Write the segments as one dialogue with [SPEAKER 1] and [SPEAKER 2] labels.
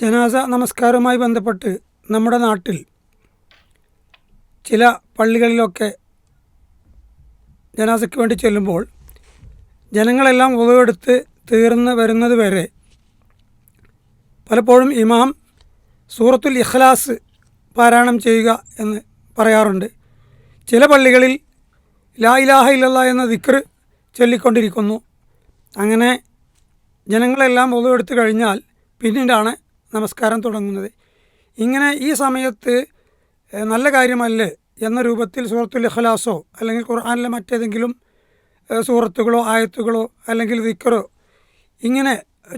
[SPEAKER 1] ജനാസ നമസ്കാരവുമായി ബന്ധപ്പെട്ട് നമ്മുടെ നാട്ടിൽ ചില പള്ളികളിലൊക്കെ ജനാസയ്ക്ക് വേണ്ടി ചെല്ലുമ്പോൾ ജനങ്ങളെല്ലാം ഉപയോഗെടുത്ത് തീർന്ന് വരുന്നത് വരെ പലപ്പോഴും ഇമാം സൂറത്തുൽ ഇഖ്ലാസ് പാരായണം ചെയ്യുക എന്ന് പറയാറുണ്ട്. ചില പള്ളികളിൽ ലാ ഇലാഹ ഇല്ലല്ലാ എന്ന ദിക്ർ ചൊല്ലിക്കൊണ്ടിരിക്കുന്നു. അങ്ങനെ ജനങ്ങളെല്ലാം ഒതുവെടുത്ത് കഴിഞ്ഞാൽ പിന്നീടാണ് നമസ്കാരം തുടങ്ങുന്നത്. ഇങ്ങനെ ഈ സമയത്ത് നല്ല കാര്യമല്ലേ എന്ന രൂപത്തിൽ സൂറത്തുൽ ഇഖ്ലാസോ അല്ലെങ്കിൽ ഖുർആാനിലെ മറ്റേതെങ്കിലും സൂറത്തുകളോ ആയത്തുകളോ അല്ലെങ്കിൽ ദിക്കറോ ഇങ്ങനെ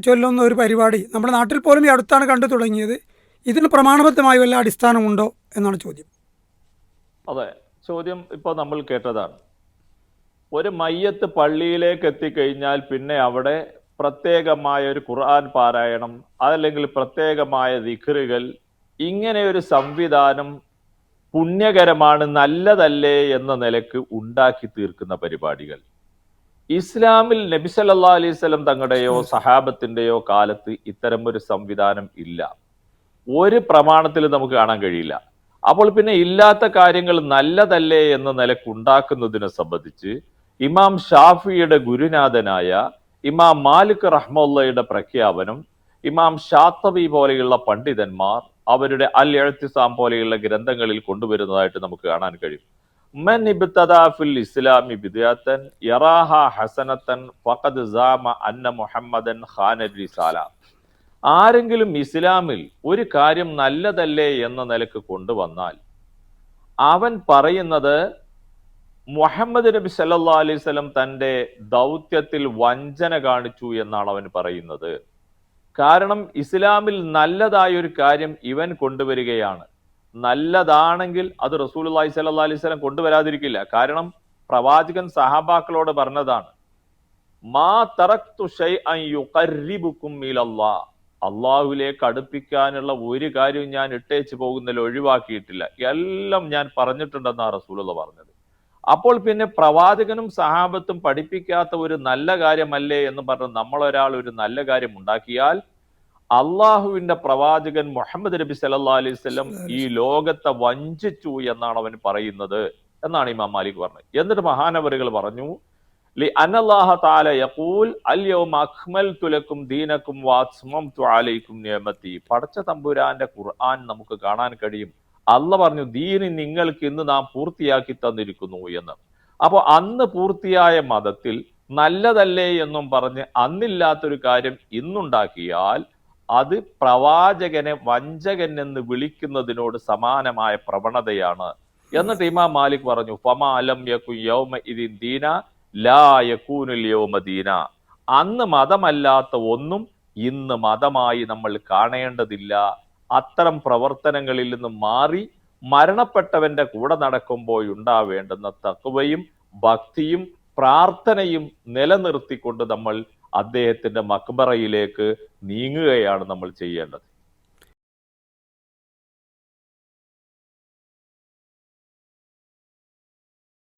[SPEAKER 1] ചൊല്ലുന്ന ഒരു പരിപാടി നമ്മുടെ നാട്ടിൽ പോലും ഈ അടുത്താണ് കണ്ടു തുടങ്ങിയത്. ഇതിന് പ്രമാണബദ്ധമായ വല്ല അടിസ്ഥാനമുണ്ടോ എന്നാണ് ചോദ്യം.
[SPEAKER 2] അതെ ചോദ്യം ഇപ്പോൾ നമ്മൾ കേട്ടതാണ്. ഒരു മയ്യത്ത് പള്ളിയിലേക്ക് എത്തിക്കഴിഞ്ഞാൽ പിന്നെ അവിടെ പ്രത്യേകമായ ഒരു ഖുർആൻ പാരായണം അതല്ലെങ്കിൽ പ്രത്യേകമായ ദിഖറുകൾ ഇങ്ങനെ ഒരു സംവിധാനം പുണ്യകരമാണ് നല്ലതല്ലേ എന്ന നിലയ്ക്ക് ഉണ്ടാക്കി തീർക്കുന്ന പരിപാടികൾ. ഇസ്ലാമിൽ നബി സല്ലല്ലാഹു അലൈഹി വസല്ലം തങ്ങളുടെയോ സഹാബത്തിന്റെയോ കാലത്ത് ഇത്തരം ഒരു സംവിധാനം ഇല്ല. ഒരു പ്രമാണത്തിൽ നമുക്ക് കാണാൻ കഴിയില്ല. അപ്പോൾ പിന്നെ ഇല്ലാത്ത കാര്യങ്ങൾ നല്ലതല്ലേ എന്ന നിലയ്ക്ക് ഉണ്ടാക്കുന്നതിനെ സംബന്ധിച്ച് ഇമാം ഷാഫിയുടെ ഗുരുനാഥനായ ഇമാം മാലിക് റഹ്മുള്ളയുടെ പ്രഖ്യാപനം ഇമാം ഷാത്തബി പോലെയുള്ള പണ്ഡിതന്മാർ അവരുടെ അൽ എഴുത്തിസാം പോലെയുള്ള ഗ്രന്ഥങ്ങളിൽ കൊണ്ടുവരുന്നതായിട്ട് നമുക്ക് കാണാൻ കഴിയും. മൻ ഇസ്ലാമി ഹസനത്തൻ ഫഖദ് സാമ അന്ന മുഹമ്മദൻ ആരെങ്കിലും ഇസ്ലാമിൽ ഒരു കാര്യം നല്ലതല്ലേ എന്ന നിലയ്ക്ക് കൊണ്ടുവന്നാൽ അവൻ പറയുന്നത് മുഹമ്മദ് നബി സല്ലാ അലൈഹി സ്വലം തന്റെ ദൗത്യത്തിൽ വഞ്ചന കാണിച്ചു എന്നാണ് അവൻ പറയുന്നത്. കാരണം ഇസ്ലാമിൽ നല്ലതായ ഒരു കാര്യം ഇവൻ കൊണ്ടുവരികയാണ്. നല്ലതാണെങ്കിൽ അത് റസൂൽ അള്ളാഹി സല്ലാ അലൈഹി സ്വലം കൊണ്ടുവരാതിരിക്കില്ല. കാരണം പ്രവാചകൻ സഹാബാക്കളോട് പറഞ്ഞതാണ് മാ തറക്തു അള്ളാഹുലേക്ക് അടുപ്പിക്കാനുള്ള ഒരു കാര്യവും ഞാൻ ഇട്ടേച്ച് പോകുന്നതിൽ ഒഴിവാക്കിയിട്ടില്ല. എല്ലാം ഞാൻ പറഞ്ഞിട്ടുണ്ടെന്നാണ് റസൂലുള്ള പറഞ്ഞത്. അപ്പോൾ പിന്നെ പ്രവാചകനും സഹാബത്തും പഠിപ്പിക്കാത്ത ഒരു നല്ല കാര്യമല്ലേ എന്ന് പറഞ്ഞ് നമ്മളൊരാൾ ഒരു നല്ല കാര്യം ഉണ്ടാക്കിയാൽ അള്ളാഹുവിന്റെ പ്രവാചകൻ മുഹമ്മദ് നബി സല്ലാ അലൈഹി സ്വലം ഈ ലോകത്തെ വഞ്ചിച്ചു എന്നാണ് അവൻ പറയുന്നത് എന്നാണ് ഇമാം മാലിക് പറഞ്ഞത്. എന്നിട്ട് മഹാനവറുകൾ പറഞ്ഞു ലി യഖൂൽ ദീനക്കും വാസ്മംതു അലൈക്കും പടച്ച തമ്പുരാന്റെ ഖുർആൻ നമുക്ക് കാണാൻ കഴിയും. അല്ല പറഞ്ഞു ദീന് നിങ്ങൾക്ക് ഇന്ന് നാം പൂർത്തിയാക്കി തന്നിരിക്കുന്നു എന്ന്. അപ്പോൾ അന്ന് പൂർത്തിയായ മതത്തിൽ നല്ലതല്ലേ എന്നും പറഞ്ഞ് അന്നില്ലാത്തൊരു കാര്യം ഇന്നുണ്ടാക്കിയാൽ അത് പ്രവാചകനെ വഞ്ചകൻ എന്ന് വിളിക്കുന്നതിനോട് സമാനമായ പ്രവണതയാണ് എന്നിട്ട് ഇമാം മാലിക് പറഞ്ഞു ഫമാലം യക്കു യൗമ ഇതിൻ ദീന ലാ യകൂനുൽ യൗമ ദീന. അന്ന് മതമല്ലാത്ത ഒന്നും ഇന്ന് മതമായി നമ്മൾ കാണേണ്ടതില്ല. അത്തരം പ്രവർത്തനങ്ങളിൽ നിന്ന് മാറി മരണപ്പെട്ടവന്റെ കൂടെ നടക്കുമ്പോൾ ഉണ്ടാവേണ്ടുന്ന തത്വയും ഭക്തിയും പ്രാർത്ഥനയും നിലനിർത്തിക്കൊണ്ട് നമ്മൾ അദ്ദേഹത്തിന്റെ മക്ബറയിലേക്ക് നീങ്ങുകയാണ് നമ്മൾ ചെയ്യേണ്ടത്.